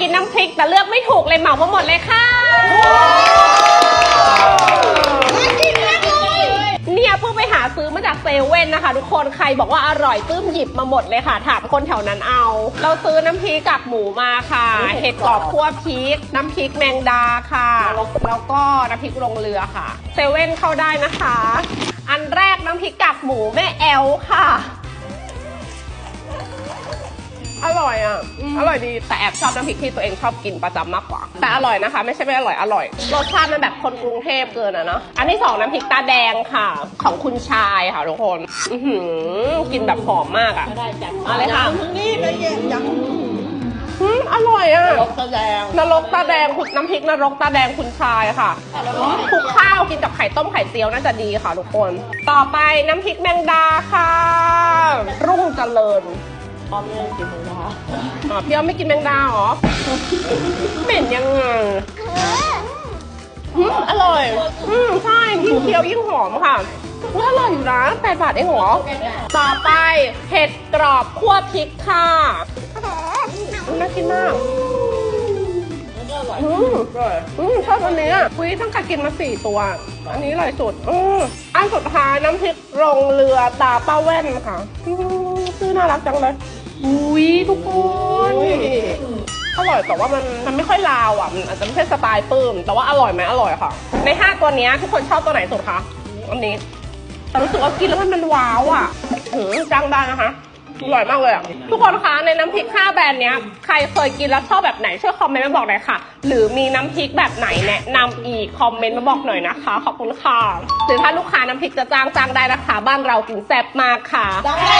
กินน้ำพริกแต่เลือกไม่ถูกเลยเหมามาหมดเลยค่ะ เนี่ยเพิ่งไปหาซื้อมาจากเซเว่นนะคะ ทุกคนใครบอกว่าอร่อยตื้มหยิบมาหมดเลยค่ะ ถามคนแถวนั้นเอา เราซื้อน้ำพริกกับหมูมาค่ะ เห็ดกรอบคั่วพริก น้ำพริกแมงดาค่ะ แล้วก็น้ำพริกลงเรือค่ะเซเว่นเข้าได้นะคะ อันแรกน้ำพริกกากหมูแม่แอลค่ะ ร่อยอะ อร่อยดีแต่แอบชอบน้ำพริกที่ตัวเองชอบกินประจำมากกว่า แต่อร่อยนะคะ ไม่ใช่ไม่อร่อยอร่อยรสชาติมันแบบคนกรุงเทพเกินอะเนาะอันที่สองน้ำพริกตาแดงค่ะ ของคุณชายค่ะทุกคนอือหือกินแบบหอมมากอะได้จัดเอาเลยค่ะนี่ไปเย็นยังอืมอร่อยอะรถแสดงนรกตาแดงคุณน้ำพริกนรกตาแดงคุณชายค่ะคลุกข้าวกินกับไข่ต้มไข่เจียวน่าจะดีค่ะทุกคน ต่อไปน้ำพริกแมงดาค่ะ รุ่งเจริญ พร้อมเรื่องกินเลยนะคะอ๋อพี่อ้อมไม่กินแมงดาเหรอเป็นยังไงอืมอร่อย อืมใช่ยิ่งเคี้ยวยิ่งหอมค่ะว่าอร่อยอยู่นะแปดบาทเองเหรอ ต่อไปเห็ดกรอบคั่วพริกค่ะอืมน่ากินมากอร่อยอืมอืมชอบอันนี้อะคุยตั้งแต่กินมาสี่ตัว อันนี้อร่อยสุดอืมอันสุดท้ายน้ำพริกลงเรือตาป้าแว่นค่ะอืมชื่อน่ารักจังเลย อุ้ยทุกคนอร่อยแต่ว่ามันมันไม่ค่อยลาวอะมันอาจจะไม่ใช่สไตล์ปื้ม แต่ว่าอร่อยไหมอร่อยค่ะ ในห้าตัวเนี้ยทุกคนชอบตัวไหนสุดคะอันนี้แต่รู้สึกว่ากินแล้วมันมันว้าวอะหืมจังได้นะคะ อร่อยมากเลยอะ ทุกคนคะในน้ำพริก5แบรนด์เนี้ยใครเคยกินแล้วชอบแบบไหนช่วยคอมเมนต์มาบอกหน่อยค่ะ หรือมีน้ำพริกแบบไหนแนะนำอีกคอมเมนต์มาบอกหน่อยนะคะ ขอบคุณค่ะหรือถ้าลูกค้าน้ำพริกจะจ้างจ้างได้นะคะ บ้านเรากินแซ่บมากค่ะ ได้เลยค่ะ